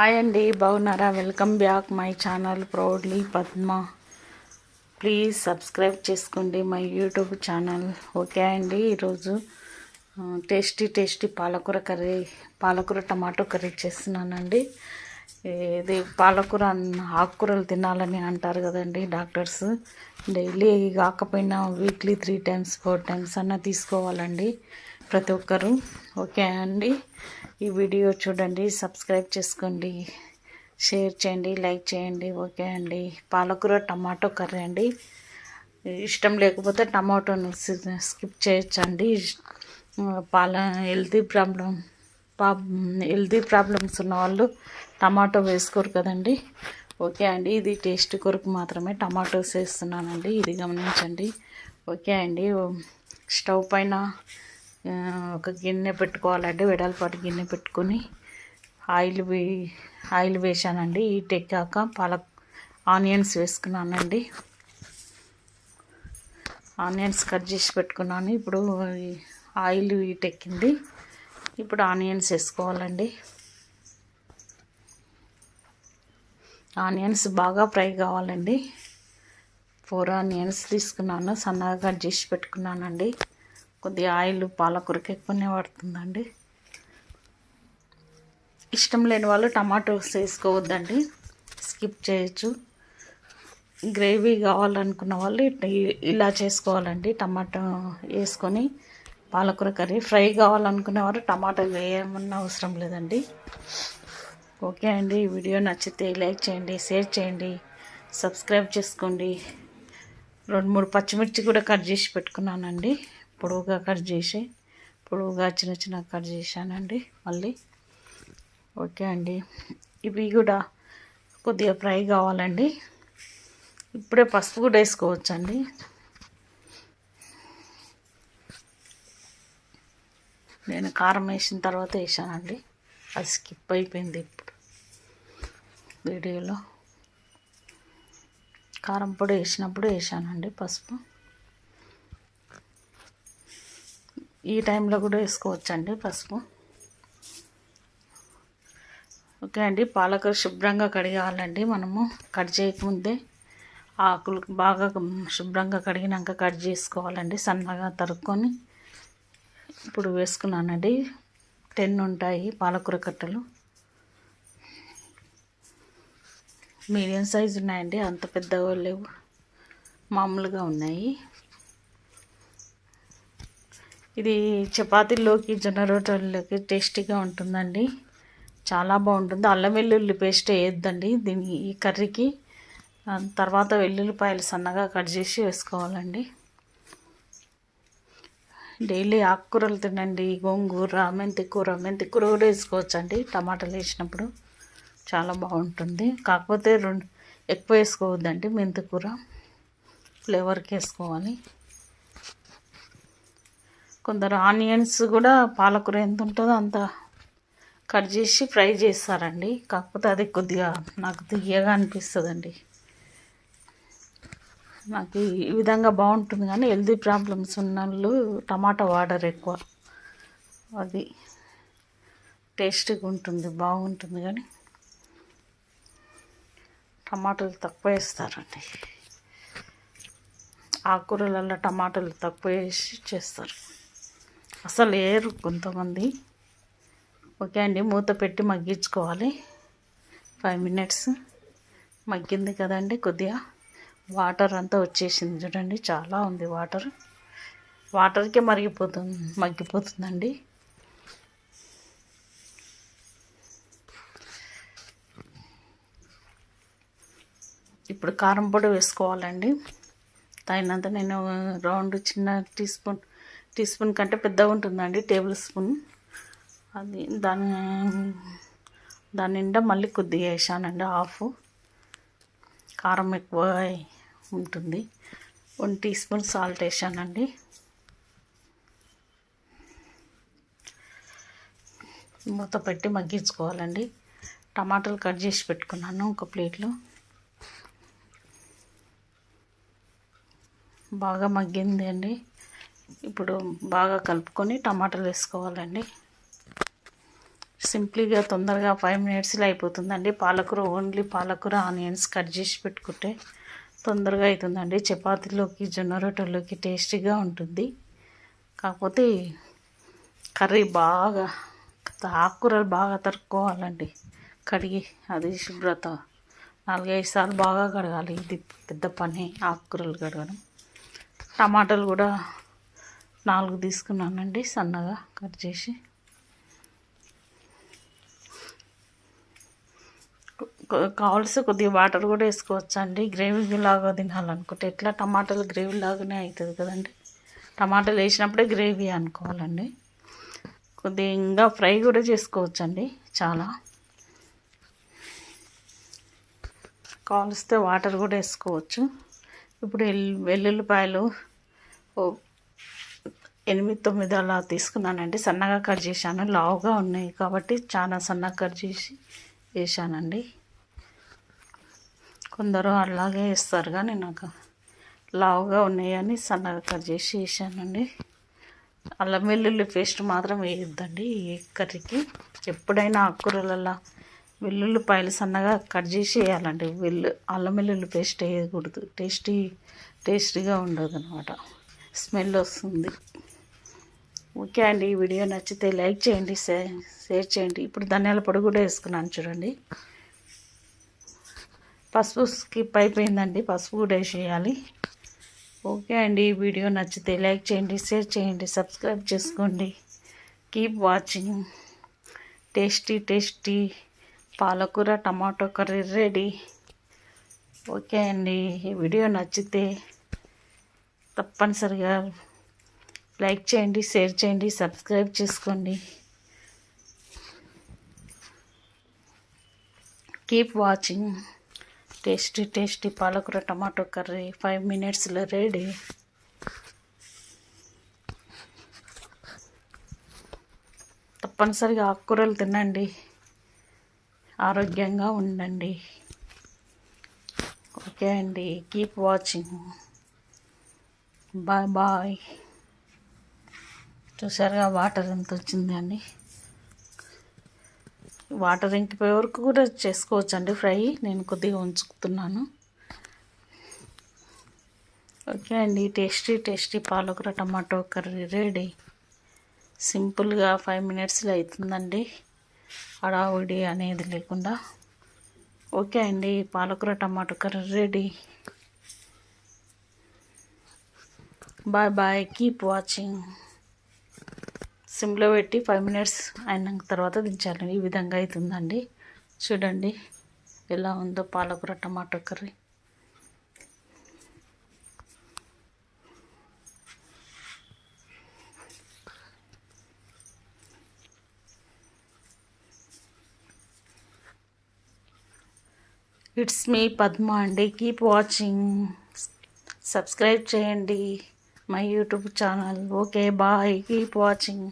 Hi అండి బాగున్నారా? Welcome back my channel proudly Padma. Please subscribe చేసుకోండి మై యూట్యూబ్ ఛానల్. ఓకే అండి ఈరోజు టేస్టీ టేస్టీ పాలకూర కర్రీ పాలకూర టమాటో కర్రీ చేస్తున్నానండి. ఇది పాలకూర అన్న- ఆకుకూరలు తినాలని అంటారు కదండి డాక్టర్స్. డైలీ కాకపోయినా weekly three times four times అన్న తీసుకోవాలండి. ప్రతి ఒక్కరు. ఓకే అండి. ఈ వీడియో చూడండి సబ్స్క్రైబ్ చేసుకోండి షేర్ చేయండి లైక్ చేయండి. ఓకే అండి. పాలకూర టమాటో కర్రీ అండి. ఇష్టం లేకపోతే టమాటోని స్కిప్ చేయొచ్చండి. పాల హెల్తీ ప్రాబ్లం పా హెల్తీ ప్రాబ్లమ్స్ ఉన్న వాళ్ళు టమాటో వేసుకోరు కదండి. ఓకే అండి. ఇది టేస్ట్ కొరకు మాత్రమే టమాటోస్ వేస్తున్నానండి. ఇది గమనించండి. ఓకే అండి. స్టవ్ పైన ఒక గిన్నె పెట్టుకోవాలండి వెడల్పాటి గిన్నె పెట్టుకొని ఆయిల్ వే ఆయిల్ వేసానండి హీట్ ఎక్కాక పాల ఆనియన్స్ వేసుకున్నానండి. ఆనియన్స్ కట్ చేసి పెట్టుకున్నాను. ఇప్పుడు ఆయిల్ హీట్ ఎక్కింది ఇప్పుడు ఆనియన్స్ వేసుకోవాలండి. ఆనియన్స్ బాగా ఫ్రై కావాలండి. ఫోర్ ఆనియన్స్ తీసుకున్నాను. సన్నగా కట్ చేసి పెట్టుకున్నానండి. కొద్దిగా ఆయిల్ పాలకూరకి ఎక్కువనే పడుతుందండి ఇష్టం లేని వాళ్ళు టమాటోస్ వేసుకోవద్దండి. స్కిప్ చేయొచ్చు. గ్రేవీ కావాలనుకున్న వాళ్ళు ఇలా చేసుకోవాలండి. టమాటో వేసుకొని పాలకూర కర్రీ ఫ్రై కావాలనుకునే వారు టమాటో వేయమన్న అవసరం లేదండి. ఓకే అండి. ఈ వీడియో నచ్చితే లైక్ చేయండి షేర్ చేయండి సబ్స్క్రైబ్ చేసుకోండి. రెండు మూడు పచ్చిమిర్చి కూడా కట్ చేసి పెట్టుకున్నానండి. పొడవుగా కట్ చేసి పొడవుగా చిన్న చిన్న కట్ చేశానండి మళ్ళీ. ఓకే అండి. ఇవి కూడా కొద్దిగా ఫ్రై కావాలండి. ఇప్పుడే పసుపు కూడా వేసుకోవచ్చండి. నేను కారం వేసిన తర్వాత వేసానండి అది స్కిప్ అయిపోయింది ఇప్పుడు వీడియోలో. కారం పొడి వేసినప్పుడు వేసానండి పసుపు. ఈ టైంలో కూడా వేసుకోవచ్చండి పసుపు. ఓకే అండి పాలకూర శుభ్రంగా కడిగాలండి మనము. కట్ చేయకముందే ఆకులు బాగా శుభ్రంగా కడిగినాక కట్ చేసుకోవాలండి సన్నగా తరుక్కొని. ఇప్పుడు వేసుకున్నానండి టెన్ ఉంటాయి పాలకూర కట్టలు. మీడియం సైజు ఉన్నాయండి అంత పెద్దగా లేవు మామూలుగా ఉన్నాయి. ఇది చపాతీలోకి జొన్న రొట్టెల్లోకి టేస్టీగా ఉంటుందండి. చాలా బాగుంటుంది. అల్లం వెల్లుల్లి పేస్ట్ వేయొద్దండి దీని ఈ కర్రీకి. తర్వాత వెల్లుల్లిపాయలు సన్నగా కట్ చేసి వేసుకోవాలండి. డైలీ ఆకుకూరలు తినండి. గోంగూర మెంతి కూర మెంతి కూర కూడా వేసుకోవచ్చండి. టమాటాలు వేసినప్పుడు చాలా బాగుంటుంది. కాకపోతే రెండు ఎక్కువ వేసుకోవద్దండి మెంతి కూర ఫ్లేవర్కి వేసుకోవాలి. కొందరు ఆనియన్స్ కూడా పాలకూర ఎంత ఉంటుందో అంత కట్ చేసి ఫ్రై చేస్తారండి. కాకపోతే అది కొద్దిగా నాకు తీయగా అనిపిస్తుందండి. నాకు ఈ విధంగా బాగుంటుంది కానీ హెల్తీ ప్రాబ్లమ్స్ ఉన్న వాళ్ళు టమాటా వాడరు ఎక్కువ. అది టేస్టీగా ఉంటుంది బాగుంటుంది కానీ టమాటాలు తక్కువ వేస్తారండి. ఆకుకూరలలో టమాటాలు తక్కువ వేసి చేస్తారు. అసలు లేరు కొంతమంది. ఓకే అండి మూత పెట్టి మగ్గించుకోవాలి. ఫైవ్ మినిట్స్ మగ్గింది కదండి కొద్దిగా. వాటర్ అంతా వచ్చేసింది చూడండి చాలా ఉంది వాటర్ వాటర్కే మరిగిపోతుంది మగ్గిపోతుందండి. ఇప్పుడు కారం పొడి వేసుకోవాలండి. తగినంత నేను రౌండ్ చిన్న టీ స్పూన్ టీ స్పూన్ కంటే పెద్దగా ఉంటుందండి టేబుల్ స్పూన్. అది దాని దాని నిండా మళ్ళీ కొద్దిగా వేసానండి హాఫ్. కారం ఎక్కువ ఉంటుంది. వన్ టీ స్పూన్ సాల్ట్ వేసానండి. మూత పెట్టి మగ్గించుకోవాలండి. టమాటాలు కట్ చేసి పెట్టుకున్నాను ఒక ప్లేట్లో. బాగా మగ్గింది అండి ఇప్పుడు బాగా కలుపుకొని టమాటాలు వేసుకోవాలండి. సింప్లీగా తొందరగా ఫైవ్ మినిట్స్లో అయిపోతుందండి. పాలకూర ఓన్లీ పాలకూర ఆనియన్స్ కట్ చేసి పెట్టుకుంటే తొందరగా అవుతుందండి చపాతీలోకి జొన్న రొట్టెలోకి టేస్టీగా ఉంటుంది. కాకపోతే కర్రీ బాగా ఆకుకూరలు బాగా తరుక్కోవాలండి. కడిగి అది శుభ్రత. నాలుగైదు సార్లు బాగా కడగాలి. ఇది పెద్ద పని ఆకుకూరలు కడగడం. టమాటాలు కూడా నాలుగు తీసుకున్నానండి సన్నగా కట్ చేసి. కావాల్సి కొద్దిగా వాటర్ కూడా వేసుకోవచ్చు అండి గ్రేవీ లాగా తినాలనుకుంటే. ఎట్లా టమాటాలు గ్రేవీ లాగానే అవుతుంది కదండి. టమాటాలు వేసినప్పుడే గ్రేవీ అనుకోవాలండి. కొద్దిగా ఇంకా ఫ్రై కూడా చేసుకోవచ్చండి చాలా. కావలిస్తే వాటర్ కూడా వేసుకోవచ్చు. ఇప్పుడు వెల్లుల్లిపాయలు ఎనిమిది తొమ్మిది అలా తీసుకున్నానండి. సన్నగా కట్ చేశాను. లావుగా ఉన్నాయి కాబట్టి చాలా సన్నగా కట్ చేసి వేసానండి కొందరు అలాగే వేస్తారు కానీ నాకు లావుగా ఉన్నాయని సన్నగా కట్ చేసి వేసానండి అల్లం వెల్లుల్లి పేస్ట్ మాత్రం వేయొద్దండి ఈ కర్రీకి. ఎప్పుడైనా ఆకుకూరలలో వెల్లుల్లిపాయలు సన్నగా కట్ చేసి వేయాలండి. వెల్లు అల్లం వెల్లుల్లి పేస్ట్ వేయకూడదు. టేస్టీ టేస్టీగా ఉండదు అనమాట స్మెల్ వస్తుంది. ఓకే అండి ఈ వీడియో నచ్చితే లైక్ చేయండి షేర్ చేయండి. ఇప్పుడు ధనియాల పొడి కూడా వేసుకున్నాను చూడండి. పసుపు స్కిప్ అయిపోయిందండి పసుపు కూడా వేసేయాలి. ఓకే అండి ఈ వీడియో నచ్చితే లైక్ చేయండి షేర్ చేయండి సబ్స్క్రైబ్ చేసుకోండి. Keep watching. టేస్టీ టేస్టీ పాలకూర టమాటో కర్రీ రెడీ. ఓకే అండి ఈ వీడియో నచ్చితే తప్పనిసరిగా లైక్ చేయండి షేర్ చేయండి సబ్స్క్రైబ్ చేసుకోండి. కీప్ వాచింగ్ టేస్టీ టేస్టీ పాలకూర టమాటో కర్రీ. ఫైవ్ మినిట్స్లో రెడీ తప్పనిసరిగా ఆకుకూరలు తినండి. ఆరోగ్యంగా ఉండండి. ఓకే అండి. కీప్ వాచింగ్ బాయ్ బాయ్ చూసారుగా వాటర్ ఎంత వచ్చింది అండి? వాటర్ ఇంకిపోయే వరకు కూడా చేసుకోవచ్చు అండి ఫ్రై. నేను కొద్దిగా ఉంచుకుతున్నాను ఓకే అండి టేస్టీ టేస్టీ పాలకూర టమాటో కర్రీ రెడీ. సింపుల్గా ఫైవ్ మినిట్స్లో అవుతుందండి హడావుడి అనేది లేకుండా. ఓకే అండి పాలకూర tomato curry ready. Bye bye keep watching. సిమ్లో పెట్టి ఫైవ్ మినిట్స్ అయిన తర్వాత దించాలి. ఈ విధంగా అవుతుందండి చూడండి ఎలా ఉందో పాలకూర tomato curry. It's me Padma అండి. Keep watching. సబ్స్క్రైబ్ చేయండి. My YouTube channel. Okay bye. Keep watching.